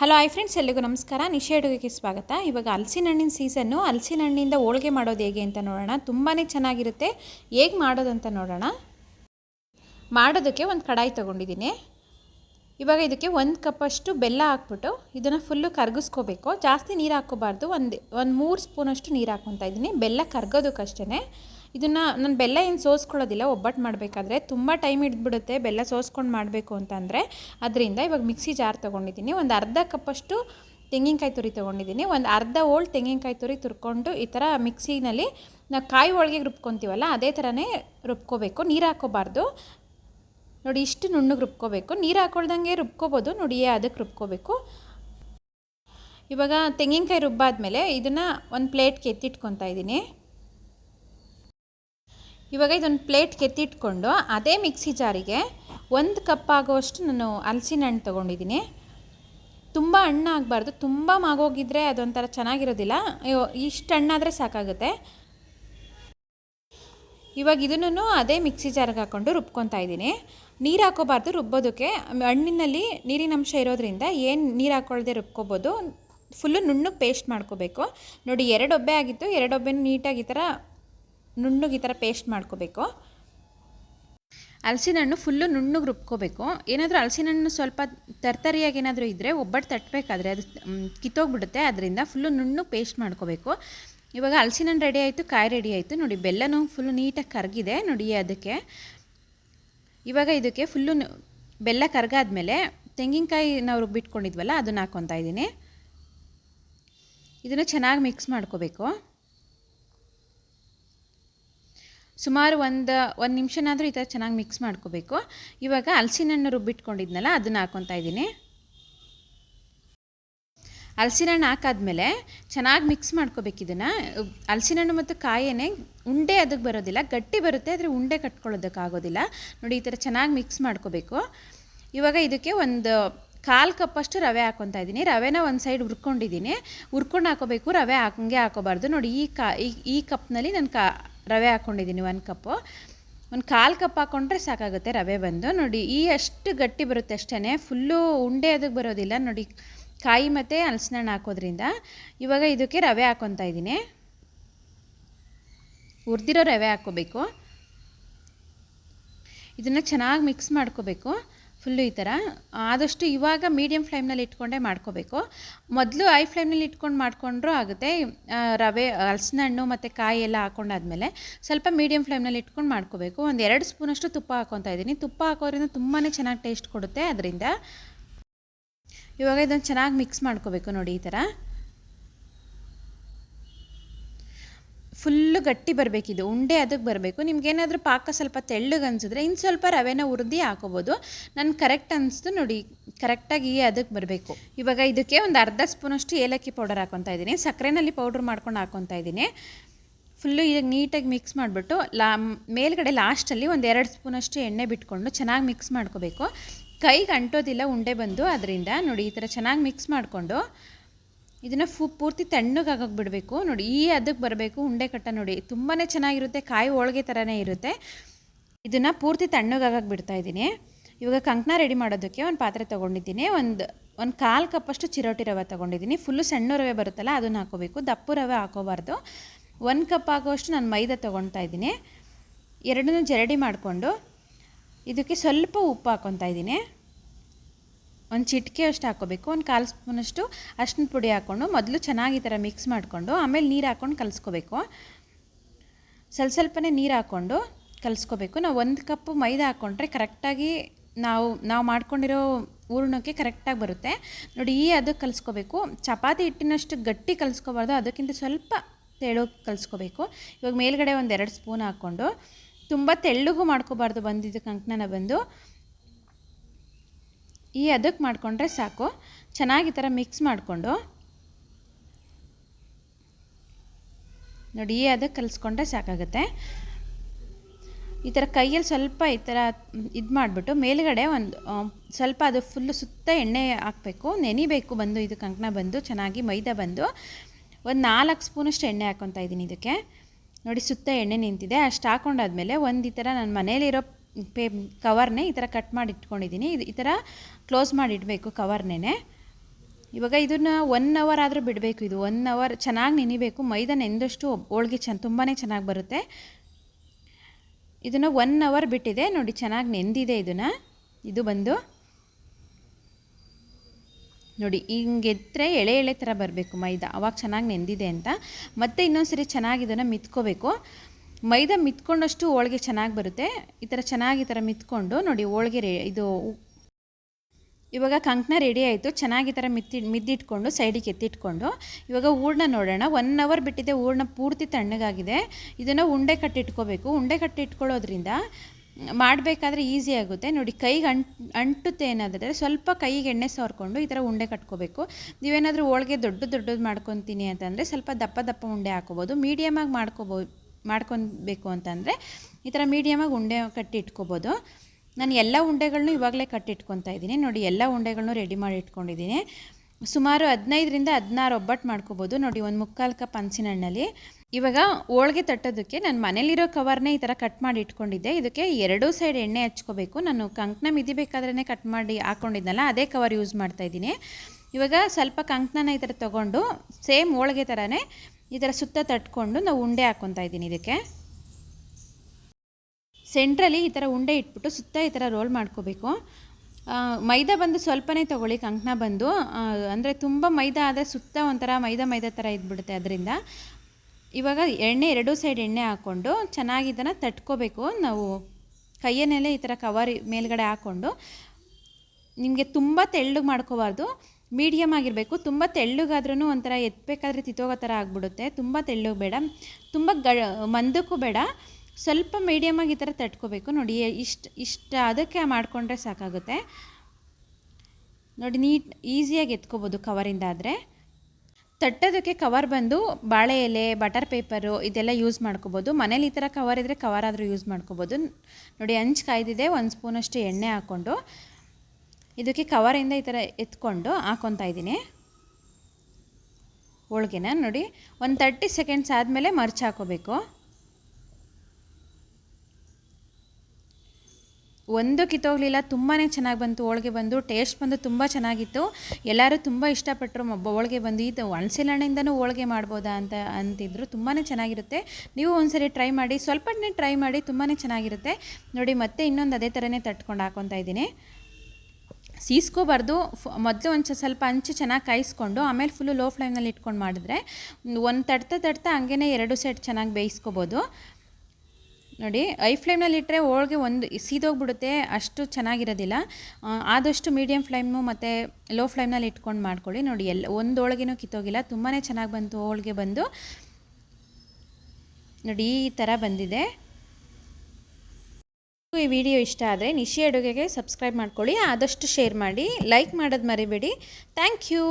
Hello I friends ಎಲ್ಲಿಗೂ ನಮಸ್ಕಾರ. ನಿಶೆ ಅಡುಗೆಗೆ ಸ್ವಾಗತ. ಇವಾಗ ಹಲಸಿನ ಹಣ್ಣಿನ ಸೀಸನ್ನು ಹಲಸಿನ ಹಣ್ಣಿಂದ ಹೋಳಿಗೆ ಮಾಡೋದು ಹೇಗೆ ಅಂತ ನೋಡೋಣ. ತುಂಬಾ ಚೆನ್ನಾಗಿರುತ್ತೆ. ಹೇಗೆ ಮಾಡೋದು ಅಂತ ನೋಡೋಣ. ಮಾಡೋದಕ್ಕೆ ಒಂದು ಕಡಾಯಿ ತೊಗೊಂಡಿದ್ದೀನಿ. ಇವಾಗ ಇದಕ್ಕೆ ಒಂದು ಕಪ್ಪಷ್ಟು ಬೆಲ್ಲ ಹಾಕ್ಬಿಟ್ಟು ಇದನ್ನು ಫುಲ್ಲು ಕರಗಿಸ್ಕೋಬೇಕು. ಜಾಸ್ತಿ ನೀರು ಹಾಕ್ಕೋಬಾರ್ದು. ಒಂದು ಒಂದು ಮೂರು ಸ್ಪೂನಷ್ಟು ನೀರು ಹಾಕ್ಕೊತಾ ಇದ್ದೀನಿ. ಬೆಲ್ಲ ಕರ್ಗೋದಕ್ಕಷ್ಟೇ ಇದನ್ನು ನಾನು ಬೆಲ್ಲ ಏನು ಸೋಸ್ಕೊಳ್ಳೋದಿಲ್ಲ ಒಬ್ಬಟ್ಟು ಮಾಡಬೇಕಾದ್ರೆ ತುಂಬ ಟೈಮ್ ಹಿಡಿದ್ಬಿಡುತ್ತೆ ಬೆಲ್ಲ ಸೋಸ್ಕೊಂಡು ಮಾಡಬೇಕು ಅಂತಂದರೆ ಅದರಿಂದ ಇವಾಗ ಮಿಕ್ಸಿ ಜಾರ್ ತೊಗೊಂಡಿದ್ದೀನಿ, ಒಂದು ಅರ್ಧ ಕಪ್ಪಷ್ಟು ತೆಂಗಿನಕಾಯಿ ತುರಿ ತೊಗೊಂಡಿದ್ದೀನಿ, ಒಂದು ಅರ್ಧ ಓಲ್ ತೆಂಗಿನಕಾಯಿ ತುರಿ ತುರ್ಕೊಂಡು ಈ ಥರ ಮಿಕ್ಸಿನಲ್ಲಿ ನಾವು ಕಾಯಿ ಒಳಗೆ ರುಬ್ಕೊತೀವಲ್ಲ, ಅದೇ ಥರನೇ ರುಬ್ಕೋಬೇಕು. ನೀರು ಹಾಕೋಬಾರ್ದು. ನೋಡಿ ಇಷ್ಟು ನುಣ್ಣಗೆ ರುಬ್ಕೋಬೇಕು. ನೀರು ಹಾಕೊಳ್ದಂಗೆ ರುಬ್ಕೋಬೋದು ನೋಡಿ ಅದಕ್ಕೆ ರುಬ್ಕೋಬೇಕು. ಇವಾಗ ತೆಂಗಿನಕಾಯಿ ರುಬ್ಬಾದ್ಮೇಲೆ ಇದನ್ನು ಒಂದು ಪ್ಲೇಟ್ಗೆ ಎತ್ತಿಟ್ಕೊತಾ ಇದ್ದೀನಿ. ಇವಾಗ ಇದೊಂದು ಪ್ಲೇಟ್ ಕೆತ್ತಿಟ್ಕೊಂಡು ಅದೇ ಮಿಕ್ಸಿ ಜಾರಿಗೆ ಒಂದು ಕಪ್ ಆಗೋಷ್ಟು ನಾನು ಹಲಸಿನ ಹಣ್ಣು ತೊಗೊಂಡಿದ್ದೀನಿ. ತುಂಬ ಹಣ್ಣು ಆಗಬಾರ್ದು, ತುಂಬ ಮಾಗೋಗಿದ್ರೆ ಅದೊಂಥರ ಚೆನ್ನಾಗಿರೋದಿಲ್ಲ. ಇಷ್ಟು ಹಣ್ಣಾದರೆ ಸಾಕಾಗುತ್ತೆ. ಇವಾಗ ಇದನ್ನು ಅದೇ ಮಿಕ್ಸಿ ಜಾರಿಗೆ ಹಾಕ್ಕೊಂಡು ರುಬ್ಕೊತಾ ಇದ್ದೀನಿ. ನೀರು ಹಾಕೋಬಾರ್ದು ರುಬ್ಬೋದಕ್ಕೆ. ಹಣ್ಣಿನಲ್ಲಿ ನೀರಿನ ಅಂಶ ಇರೋದ್ರಿಂದ ಏನು ನೀರು ಹಾಕೊಳ್ಳದೆ ರುಬ್ಕೋಬೋದು. ಫುಲ್ಲು ನುಣ್ಣಗೆ ಪೇಸ್ಟ್ ಮಾಡ್ಕೋಬೇಕು. ನೋಡಿ ಎರಡು ಒಬ್ಬೆ ಆಗಿತ್ತು ಎರಡು ಒಬ್ಬೆ ನೀಟಾಗಿ ಈ ಥರ ನುಣ್ಣಗೆ ಈ ಥರ ಪೇಸ್ಟ್ ಮಾಡ್ಕೋಬೇಕು. ಹಲಸಿನ ಹಣ್ಣು ಫುಲ್ಲು ನುಣ್ಣಗೆ ರುಬ್ಕೋಬೇಕು. ಏನಾದರೂ ಹಲಸಿನ ಹಣ್ಣು ಸ್ವಲ್ಪ ತರ್ತರಿಯಾಗಿ ಏನಾದರೂ ಇದ್ದರೆ ಒಬ್ಬಟ್ಟು ತಟ್ಟಬೇಕಾದ್ರೆ ಅದು ಕಿತ್ತೋಗ್ಬಿಡುತ್ತೆ. ಅದರಿಂದ ಫುಲ್ಲು ನುಣ್ಣಗೆ ಪೇಸ್ಟ್ ಮಾಡ್ಕೋಬೇಕು. ಇವಾಗ ಹಲಸಿನ ಹಣ್ಣು ರೆಡಿ ಆಯಿತು, ಕಾಯಿ ರೆಡಿ ಆಯಿತು. ನೋಡಿ, ಬೆಲ್ಲನೂ ಫುಲ್ಲು ನೀಟಾಗಿ ಕರಗಿದೆ. ನೋಡಿ, ಅದಕ್ಕೆ ಇವಾಗ ಇದಕ್ಕೆ ಫುಲ್ಲು ಬೆಲ್ಲ ಕರಗಾದ್ಮೇಲೆ ತೆಂಗಿನಕಾಯಿ ನಾವು ರುಬ್ಬಿಟ್ಕೊಂಡಿದ್ವಲ್ಲ, ಅದನ್ನು ಹಾಕ್ಕೊತಾ ಇದ್ದೀನಿ. ಇದನ್ನು ಚೆನ್ನಾಗಿ ಮಿಕ್ಸ್ ಮಾಡ್ಕೋಬೇಕು. ಸುಮಾರು ಒಂದು ಒಂದು ನಿಮಿಷನಾದರೂ ಈ ಥರ ಚೆನ್ನಾಗಿ ಮಿಕ್ಸ್ ಮಾಡ್ಕೋಬೇಕು. ಇವಾಗ ಹಲಸಿನ ಹಣ್ಣು ರುಬ್ಬಿಟ್ಕೊಂಡಿದ್ನಲ್ಲ, ಅದನ್ನು ಹಾಕ್ಕೊತಾ ಇದ್ದೀನಿ. ಹಲಸಿನ ಹಣ್ಣು ಹಾಕಾದ್ಮೇಲೆ ಚೆನ್ನಾಗಿ ಮಿಕ್ಸ್ ಮಾಡ್ಕೋಬೇಕು ಇದನ್ನು. ಹಲಸಿನ ಹಣ್ಣು ಮತ್ತು ಕಾಯೇನೆ ಉಂಡೆ ಅದಕ್ಕೆ ಬರೋದಿಲ್ಲ, ಗಟ್ಟಿ ಬರುತ್ತೆ, ಆದರೆ ಉಂಡೆ ಕಟ್ಕೊಳ್ಳೋದಕ್ಕಾಗೋದಿಲ್ಲ ನೋಡಿ ಈ ಥರ ಚೆನ್ನಾಗಿ ಮಿಕ್ಸ್ ಮಾಡ್ಕೋಬೇಕು. ಇವಾಗ ಇದಕ್ಕೆ ಒಂದು ಕಾಲು ಕಪ್ಪಷ್ಟು ರವೆ ಹಾಕ್ಕೊತಾ ಇದ್ದೀನಿ. ರವೆನ ಒಂದು ಸೈಡ್ ಹುರ್ಕೊಂಡಿದ್ದೀನಿ. ಹುರ್ಕೊಂಡು ಹಾಕೋಬೇಕು, ರವೆ ಹಾಕಂಗೆ ಹಾಕೋಬಾರ್ದು. ನೋಡಿ ಈ ಕಾ, ಈ ಕಪ್ನಲ್ಲಿ ನಾನು ಕಾ ರವೆ ಹಾಕ್ಕೊಂಡಿದ್ದೀನಿ ಒಂದು ಕಪ್ಪು ಒಂದು ಕಾಲು ಕಪ್ ಹಾಕ್ಕೊಂಡ್ರೆ ಸಾಕಾಗುತ್ತೆ ರವೆ ಬಂದು. ನೋಡಿ, ಈ ಅಷ್ಟು ಗಟ್ಟಿ ಬರುತ್ತೆ ಅಷ್ಟೇ ಫುಲ್ಲು ಉಂಡೆ ಅದಕ್ಕೆ ಬರೋದಿಲ್ಲ. ನೋಡಿ, ಕಾಯಿ ಮತ್ತು ಹಲ್ಸಿನ ಹಣ್ಣು ಹಾಕೋದ್ರಿಂದ. ಇವಾಗ ಇದಕ್ಕೆ ರವೆ ಹಾಕ್ಕೊತಾ ಇದ್ದೀನಿ. ಹುರಿದಿರೋ ರವೆ ಹಾಕ್ಕೋಬೇಕು. ಇದನ್ನು ಚೆನ್ನಾಗಿ ಮಿಕ್ಸ್ ಮಾಡ್ಕೋಬೇಕು. ಫುಲ್ಲು ಈ ಥರ. ಆದಷ್ಟು ಇವಾಗ ಮೀಡಿಯಮ್ ಫ್ಲೇಮ್ನಲ್ಲಿ ಇಟ್ಕೊಂಡೇ ಮಾಡ್ಕೋಬೇಕು. ಮೊದಲು ಐ ಫ್ಲೇಮ್ನಲ್ಲಿ ಇಟ್ಕೊಂಡು ಮಾಡಿಕೊಂಡ್ರೂ ಆಗುತ್ತೆ. ರವೆ, ಹಲಸಿನ ಹಣ್ಣು ಮತ್ತು ಕಾಯಿ ಎಲ್ಲ ಹಾಕೊಂಡಾದ್ಮೇಲೆ ಸ್ವಲ್ಪ ಮೀಡಿಯಮ್ ಫ್ಲೇಮ್ನಲ್ಲಿ ಇಟ್ಕೊಂಡು ಮಾಡ್ಕೋಬೇಕು. ಒಂದು ಎರಡು ಸ್ಪೂನಷ್ಟು ತುಪ್ಪ ಹಾಕ್ಕೊತಾ ಇದ್ದೀನಿ. ತುಪ್ಪ ಹಾಕೋದ್ರಿಂದ ತುಂಬಾ ಚೆನ್ನಾಗಿ ಟೇಸ್ಟ್ ಕೊಡುತ್ತೆ. ಅದರಿಂದ ಇವಾಗ ಇದನ್ನು ಚೆನ್ನಾಗಿ ಮಿಕ್ಸ್ ಮಾಡ್ಕೋಬೇಕು ನೋಡಿ ಈ ಥರ. ಫುಲ್ಲು ಗಟ್ಟಿ ಬರಬೇಕಿದು ಉಂಡೆ ಅದಕ್ಕೆ ಬರಬೇಕು. ನಿಮ್ಗೇನಾದರೂ ಪಾಕ ಸ್ವಲ್ಪ ತೆಳ್ಳಗೆ ಅನಿಸಿದ್ರೆ ಇನ್ನು ಸ್ವಲ್ಪ ರವೆನ ಹುರಿದು ಹಾಕೋಬೋದು. ನಾನು ಕರೆಕ್ಟ್ ಅನಿಸ್ತು ನೋಡಿ, ಕರೆಕ್ಟಾಗಿ ಅದಕ್ಕೆ ಬರಬೇಕು. ಇವಾಗ ಇದಕ್ಕೆ ಒಂದು ಅರ್ಧ ಸ್ಪೂನಷ್ಟು ಏಲಕ್ಕಿ ಪೌಡರ್ ಹಾಕೊತಾ ಇದ್ದೀನಿ. ಸಕ್ಕರೆನಲ್ಲಿ ಪೌಡ್ರ್ ಮಾಡ್ಕೊಂಡು ಹಾಕೊತಾ ಇದ್ದೀನಿ. ಫುಲ್ಲು ಈಗ ನೀಟಾಗಿ ಮಿಕ್ಸ್ ಮಾಡಿಬಿಟ್ಟು ಲಾ, ಮೇಲ್ಗಡೆ ಲಾಸ್ಟಲ್ಲಿ ಒಂದು ಎರಡು ಸ್ಪೂನಷ್ಟು ಎಣ್ಣೆ ಬಿಟ್ಕೊಂಡು ಚೆನ್ನಾಗಿ ಮಿಕ್ಸ್ ಮಾಡ್ಕೋಬೇಕು. ಕೈಗೆ ಅಂಟೋದಿಲ್ಲ, ಉಂಡೆ ಬಂದು. ಅದರಿಂದ ನೋಡಿ ಈ ಥರ ಚೆನ್ನಾಗಿ ಮಿಕ್ಸ್ ಮಾಡಿಕೊಂಡು ಇದನ್ನು ಫು ಪೂರ್ತಿ ತಣ್ಣಗಾಗಕ್ಕೆ ಬಿಡಬೇಕು. ನೋಡಿ, ಈ ಅದಕ್ಕೆ ಬರಬೇಕು, ಉಂಡೆ ಕಟ್ಟ ನೋಡಿ. ತುಂಬಾ ಚೆನ್ನಾಗಿರುತ್ತೆ, ಕಾಯಿ ಹೋಳಿಗೆ ಥರನೇ ಇರುತ್ತೆ. ಇದನ್ನು ಪೂರ್ತಿ ತಣ್ಣಗಾಗಕ್ಕೆ ಬಿಡ್ತಾ ಇದ್ದೀನಿ. ಇವಾಗ ಕಂಕಣ ರೆಡಿ ಮಾಡೋದಕ್ಕೆ ಒಂದು ಪಾತ್ರೆ ತೊಗೊಂಡಿದ್ದೀನಿ. ಒಂದು ಒಂದು ಕಾಲು ಕಪ್ಪಷ್ಟು ಚಿರೋಟಿ ರವೆ ತೊಗೊಂಡಿದ್ದೀನಿ. ಫುಲ್ಲು ಸಣ್ಣ ರವೆ ಬರುತ್ತಲ್ಲ, ಅದನ್ನು ಹಾಕೋಬೇಕು. ದಪ್ಪು ರವೆ ಹಾಕೋಬಾರ್ದು. ಒಂದು ಕಪ್ ಆಗೋಷ್ಟು ನಾನು ಮೈದಾ ತೊಗೊಳ್ತಾ ಇದ್ದೀನಿ. ಎರಡನ್ನೂ ಜರಡಿ ಮಾಡಿಕೊಂಡು, ಇದಕ್ಕೆ ಸ್ವಲ್ಪ ಉಪ್ಪು ಹಾಕ್ಕೊತಾ ಇದ್ದೀನಿ. ಒಂದು ಚಿಟಿಕೆ ಅಷ್ಟು ಹಾಕೋಬೇಕು, ಒಂದು ಕಾಲು ಸ್ಪೂನಷ್ಟು ಅರ್ಶಿನ ಪುಡಿ ಹಾಕ್ಕೊಂಡು ಮೊದಲು ಚೆನ್ನಾಗಿ ಈ ಥರ ಮಿಕ್ಸ್ ಮಾಡಿಕೊಂಡು ಆಮೇಲೆ ನೀರು ಹಾಕ್ಕೊಂಡು ಕಲಿಸ್ಕೋಬೇಕು. ಸ್ವಲ್ಪ ಸ್ವಲ್ಪನೇ ನೀರು ಹಾಕ್ಕೊಂಡು ಕಲಿಸ್ಕೋಬೇಕು. ನಾವು ಒಂದು ಕಪ್ಪು ಮೈದಾ ಹಾಕ್ಕೊಂಡ್ರೆ ಕರೆಕ್ಟಾಗಿ ನಾವು ನಾವು ಮಾಡ್ಕೊಂಡಿರೋ ಹೂರ್ಣಕ್ಕೆ ಕರೆಕ್ಟಾಗಿ ಬರುತ್ತೆ. ನೋಡಿ, ಈ ಅದಕ್ಕೆ ಕಲಿಸ್ಕೋಬೇಕು. ಚಪಾತಿ ಹಿಟ್ಟಿನಷ್ಟು ಗಟ್ಟಿ ಕಲಿಸ್ಕೋಬಾರ್ದು, ಅದಕ್ಕಿಂತ ಸ್ವಲ್ಪ ತೆಳು ಕಲಿಸ್ಕೋಬೇಕು. ಇವಾಗ ಮೇಲ್ಗಡೆ ಒಂದು ಎರಡು ಸ್ಪೂನ್ ಹಾಕ್ಕೊಂಡು ತುಂಬ ತೆಳ್ಳಗೂ ಮಾಡ್ಕೋಬಾರ್ದು ಬಂದಿದ್ದು ಕಂಕಣನ ಬಂದು. ಈ ಅದಕ್ಕೆ ಮಾಡಿಕೊಂಡ್ರೆ ಸಾಕು. ಚೆನ್ನಾಗಿ ಥರ ಮಿಕ್ಸ್ ಮಾಡಿಕೊಂಡು. ನೋಡಿ, ಈ ಅದಕ್ಕೆ ಕಲಿಸ್ಕೊಂಡ್ರೆ ಸಾಕಾಗುತ್ತೆ. ಈ ಥರ ಕೈಯಲ್ಲಿ ಸ್ವಲ್ಪ ಈ ಥರ ಇದು ಮಾಡಿಬಿಟ್ಟು ಮೇಲುಗಡೆ ಒಂದು ಸ್ವಲ್ಪ ಅದು ಫುಲ್ಲು ಸುತ್ತ ಎಣ್ಣೆ ಹಾಕಬೇಕು. ನೆನಿಬೇಕು ಬಂದು, ಇದು ಕಂಕಣ ಬಂದು, ಚೆನ್ನಾಗಿ ಮೈದಾ ಬಂದು. ಒಂದು ನಾಲ್ಕು ಸ್ಪೂನಷ್ಟು ಎಣ್ಣೆ ಹಾಕ್ಕೊತಾ ಇದ್ದೀನಿ ಇದಕ್ಕೆ. ನೋಡಿ, ಸುತ್ತ ಎಣ್ಣೆ ನಿಂತಿದೆ. ಅಷ್ಟು ಹಾಕೊಂಡಾದ್ಮೇಲೆ ಒಂದು ಈ ಥರ ನನ್ನ ಮನೇಲಿರೋ ಪೇ ಕವರ್ನೇ ಈ ಥರ ಕಟ್ ಮಾಡಿ ಇಟ್ಕೊಂಡಿದ್ದೀನಿ. ಇದು ಈ ಥರ ಕ್ಲೋಸ್ ಮಾಡಿ ಇಡಬೇಕು ಕವರ್ನೇ ಇವಾಗ ಇದನ್ನು ಒನ್ ಅವರ್ ಆದರೂ ಬಿಡಬೇಕು ಇದು. ಒನ್ ಅವರ್ ಚೆನ್ನಾಗಿ ನೆನಿಬೇಕು. ಮೈದಾ ನೆಂದಷ್ಟು ಹೋಳ್ಗೆ ಚೆನ್ನ ತುಂಬಾ ಚೆನ್ನಾಗಿ ಬರುತ್ತೆ. ಇದನ್ನು ಒನ್ ಅವರ್ ಬಿಟ್ಟಿದೆ. ನೋಡಿ ಚೆನ್ನಾಗಿ ನೆಂದಿದೆ ಇದನ್ನು. ಇದು ಬಂದು. ನೋಡಿ, ಹಿಂಗೆದ್ರೆ ಎಳೆ ಎಳೆ ಥರ ಬರಬೇಕು ಮೈದಾ. ಅವಾಗ ಚೆನ್ನಾಗಿ ನೆಂದಿದೆ ಅಂತ. ಮತ್ತೆ ಇನ್ನೊಂದು ಸರಿ ಚೆನ್ನಾಗಿ ಇದನ್ನು ಮಿತ್ಕೋಬೇಕು. ಮೈದಾ ಮಿತ್ಕೊಂಡಷ್ಟು ಹೋಳಿಗೆ ಚೆನ್ನಾಗಿ ಬರುತ್ತೆ. ಈ ಥರ ಚೆನ್ನಾಗಿ ಈ ಥರ ಮಿತ್ಕೊಂಡು ನೋಡಿ ಹೋಳಿಗೆ ರೆ ಇದು ಇವಾಗ ಕಂಕಣ ರೆಡಿ ಆಯಿತು. ಚೆನ್ನಾಗಿ ಈ ಥರ ಮಿತ್ತಿ ಮಿದ್ದಿಟ್ಕೊಂಡು ಸೈಡಿಗೆ ಎತ್ತಿಟ್ಕೊಂಡು ಇವಾಗ ಹೂರ್ಣ ನೋಡೋಣ. ಒನ್ ಅವರ್ ಬಿಟ್ಟಿದೆ ಹೂರ್ಣ ಪೂರ್ತಿ ತಣ್ಣಗಾಗಿದೆ. ಇದನ್ನು ಉಂಡೆ ಕಟ್ಟಿಟ್ಕೋಬೇಕು. ಉಂಡೆ ಕಟ್ಟಿಟ್ಕೊಳ್ಳೋದ್ರಿಂದ ಮಾಡಬೇಕಾದ್ರೆ ಈಸಿ ಆಗುತ್ತೆ. ನೋಡಿ ಕೈಗೆ ಅಂಟು ಅಂಟುತ್ತೆ ಏನಾದರೆ ಸ್ವಲ್ಪ ಕೈಗೆ ಎಣ್ಣೆ ಸವರ್ಕೊಂಡು ಈ ಥರ ಉಂಡೆ ಕಟ್ಕೋಬೇಕು. ನೀವೇನಾದರೂ ಹೋಳಿಗೆ ದೊಡ್ಡ ದೊಡ್ಡದು ಮಾಡ್ಕೊತೀನಿ ಅಂತಂದರೆ ಸ್ವಲ್ಪ ದಪ್ಪ ದಪ್ಪ ಉಂಡೆ ಹಾಕೋಬೋದು ಮೀಡಿಯಮಾಗಿ ಮಾಡ್ಕೋಬೋದು ಮಾಡ್ಕೊಬೇಕು ಅಂತಂದರೆ ಈ ಥರ ಮೀಡಿಯಮಾಗಿ ಉಂಡೆ ಕಟ್ಟಿ ಇಟ್ಕೋಬೋದು ನಾನು ಎಲ್ಲ ಉಂಡೆಗಳನ್ನೂ ಇವಾಗಲೇ ಕಟ್ಟಿಟ್ಕೊತಾ ಇದ್ದೀನಿ. ನೋಡಿ, ಎಲ್ಲ ಉಂಡೆಗಳನ್ನೂ ರೆಡಿ ಮಾಡಿ ಇಟ್ಕೊಂಡಿದ್ದೀನಿ. ಸುಮಾರು ಹದಿನೈದರಿಂದ ಹದಿನಾರು ಒಬ್ಬಟ್ಟು ಮಾಡ್ಕೋಬೋದು. ನೋಡಿ, ಒಂದು ಮುಕ್ಕಾಲು ಕಪ್ ಹಂಚಿನ ಹಣ್ಣಲ್ಲಿ ಇವಾಗ ಹೋಳಿಗೆ ತಟ್ಟೋದಕ್ಕೆ ನಾನು ಮನೇಲಿರೋ ಕವರ್ನೇ ಈ ಥರ ಕಟ್ ಮಾಡಿ ಇಟ್ಕೊಂಡಿದ್ದೆ. ಇದಕ್ಕೆ ಎರಡೂ ಸೈಡ್ ಎಣ್ಣೆ ಹಚ್ಕೋಬೇಕು. ನಾನು ಕಂಕಣ ಮಿದಿಬೇಕಾದ್ರೇ ಕಟ್ ಮಾಡಿ ಹಾಕ್ಕೊಂಡಿದ್ನಲ್ಲ ಅದೇ ಕವರ್ ಯೂಸ್ ಮಾಡ್ತಾಯಿದ್ದೀನಿ ಇವಾಗ ಸ್ವಲ್ಪ ಕಂಕಣನ ಈ ಥರ ತೊಗೊಂಡು ಸೇಮ್ ಹೋಳಿಗೆ ಥರನೇ ಈ ಥರ ಸುತ್ತ ತಟ್ಕೊಂಡು ನಾವು ಉಂಡೆ ಹಾಕ್ಕೊತಾ ಇದ್ದೀನಿ ಇದಕ್ಕೆ. ಸೆಂಟ್ರಲ್ಲಿ ಈ ಥರ ಉಂಡೆ ಇಟ್ಬಿಟ್ಟು ಸುತ್ತ ಈ ಥರ ರೋಲ್ ಮಾಡ್ಕೋಬೇಕು. ಮೈದಾ ಬಂದು ಸ್ವಲ್ಪನೇ ತೊಗೊಳ್ಳಿ ಕಂಕಣ ಬಂದು. ಅಂದರೆ ತುಂಬ ಮೈದಾ ಆದರೆ ಸುತ್ತ ಒಂಥರ ಮೈದಾ ಮೈದಾ ಥರ ಇದ್ಬಿಡುತ್ತೆ ಅದರಿಂದ. ಇವಾಗ ಎಣ್ಣೆ, ಎರಡೂ ಸೈಡ್ ಎಣ್ಣೆ ಹಾಕ್ಕೊಂಡು ಚೆನ್ನಾಗಿ ಇದನ್ನು ತಟ್ಕೋಬೇಕು. ನಾವು ಕೈಯನ್ನೆಲ್ಲ ಈ ಥರ ಕವರ್ ಮೇಲ್ಗಡೆ ಹಾಕ್ಕೊಂಡು ನಿಮಗೆ ತುಂಬ ತೆಳ್ಳಗೆ ಮಾಡ್ಕೋಬಾರ್ದು. ಮೀಡಿಯಮ್ ಆಗಿರಬೇಕು, ತುಂಬ ತೆಳ್ಳಗಾದ್ರೂ ಒಂಥರ ಎತ್ತಬೇಕಾದ್ರೆ ತಿತ್ತೋಗೋ ಥರ ಆಗಿಬಿಡುತ್ತೆ. ತುಂಬ ತೆಳ್ಳಗೆ ಬೇಡ, ತುಂಬ ಗ, ಮಂದಕ್ಕೂ ಬೇಡ. ಸ್ವಲ್ಪ ಮೀಡಿಯಮಾಗಿ ಈ ಥರ ತಟ್ಕೋಬೇಕು. ನೋಡಿ ಇಷ್ಟು ಇಷ್ಟು ಅದಕ್ಕೆ ಮಾಡಿಕೊಂಡ್ರೆ ಸಾಕಾಗುತ್ತೆ. ನೋಡಿ, ನೀಟ್, ಈಸಿಯಾಗಿ ಎತ್ಕೋಬೋದು ಕವರಿಂದ ಆದರೆ. ತಟ್ಟೋದಕ್ಕೆ ಕವರ್ ಬಂದು ಬಾಳೆ ಎಲೆ, ಬಟರ್ ಪೇಪರು ಇದೆಲ್ಲ ಯೂಸ್ ಮಾಡ್ಕೋಬೋದು. ಮನೇಲಿ ಈ ಥರ ಕವರ್ ಇದ್ದರೆ ಕವರ್ ಆದರೂ ಯೂಸ್ ಮಾಡ್ಕೋಬೋದು. ನೋಡಿ, ಅಂಚು ಕಾಯ್ದಿದೆ, ಒಂದು ಸ್ಪೂನಷ್ಟು ಎಣ್ಣೆ ಹಾಕ್ಕೊಂಡು. ಇದಕ್ಕೆ ಕವರಿಂದ ಈ ಥರ ಎತ್ಕೊಂಡು ಹಾಕ್ಕೊತಾ ಇದ್ದೀನಿ. ಹೋಳ್ಗೆನ ನೋಡಿ, ಒಂದು ತರ್ಟಿ ಸೆಕೆಂಡ್ಸ್ ಆದಮೇಲೆ ಮರ್ಚ್ ಹಾಕೋಬೇಕು. ಒಂದು ಕಿತ್ತೋಗಲಿಲ್ಲ ತುಂಬಾ ಚೆನ್ನಾಗಿ ಬಂತು. ಹೋಳಿಗೆ ಬಂದು ಟೇಸ್ಟ್ ಬಂದು ತುಂಬ ಚೆನ್ನಾಗಿತ್ತು. ಎಲ್ಲರೂ ತುಂಬ ಇಷ್ಟಪಟ್ಟರು ಹೋಳಿಗೆ ಬಂದು, ಇದು ಒಣಸಿಲಣ್ಣಿಂದನೂ ಹೋಳಿಗೆ ಮಾಡ್ಬೋದಾ ಅಂತ ಅಂತಿದ್ರು. ತುಂಬಾ ಚೆನ್ನಾಗಿರುತ್ತೆ. ನೀವು ಒಂದ್ಸರಿ ಟ್ರೈ ಮಾಡಿ ಸ್ವಲ್ಪನೇ ಟ್ರೈ ಮಾಡಿ ತುಂಬಾ ಚೆನ್ನಾಗಿರುತ್ತೆ. ನೋಡಿ, ಮತ್ತೆ ಇನ್ನೊಂದು ಅದೇ ಥರನೇ ತಟ್ಕೊಂಡು ಹಾಕೊತಾ ಇದ್ದೀನಿ. ಸೀಸ್ಕೋಬಾರ್ದು. ಮೊದಲು ಒಂದು ಸ್ವಲ್ಪ ಹಂಚು ಚೆನ್ನಾಗಿ ಕಾಯಿಸ್ಕೊಂಡು, ಆಮೇಲೆ ಫುಲ್ಲು ಲೋ ಫ್ಲೇಮ್ನಲ್ಲಿ ಇಟ್ಕೊಂಡು ಮಾಡಿದ್ರೆ, ಒಂದು ತಡ್ತಾ ತಡ್ತಾ ಹಂಗೇ ಎರಡು ಸೈಡ್ ಚೆನ್ನಾಗಿ ಬೇಯಿಸ್ಕೋಬೋದು. ನೋಡಿ, ಐ ಫ್ಲೇಮ್ನಲ್ಲಿ ಇಟ್ಟರೆ ಹೋಳಿಗೆ ಒಂದು, ಸೀದೋಗ್ಬಿಡುತ್ತೆ, ಅಷ್ಟು ಚೆನ್ನಾಗಿರೋದಿಲ್ಲ. ಆದಷ್ಟು ಮೀಡಿಯಮ್ ಫ್ಲೇಮು ಮತ್ತು ಲೋ ಫ್ಲೇಮ್ನಲ್ಲಿ ಇಟ್ಕೊಂಡು ಮಾಡ್ಕೊಳ್ಳಿ. ನೋಡಿ ಎಲ್ಲ ಒಂದು ಹೋಳಿಗೆನೂ ಕಿತ್ತೋಗಿಲ್ಲ ತುಂಬಾ ಚೆನ್ನಾಗಿ ಬಂತು, ಹೋಳಿಗೆ ಬಂದು. ನೋಡಿ, ಈ ಥರ ಬಂದಿದೆ. ಈ ವಿಡಿಯೋ ಇಷ್ಟ ಆದರೆ ನಿಶಿ ಅಡುಗೆಗೆ ಸಬ್ಸ್ಕ್ರೈಬ್ ಮಾಡ್ಕೊಳ್ಳಿ, ಆದಷ್ಟು ಶೇರ್ ಮಾಡಿ ಲೈಕ್ ಮಾಡೋದು ಮರಿಬೇಡಿ. Thank you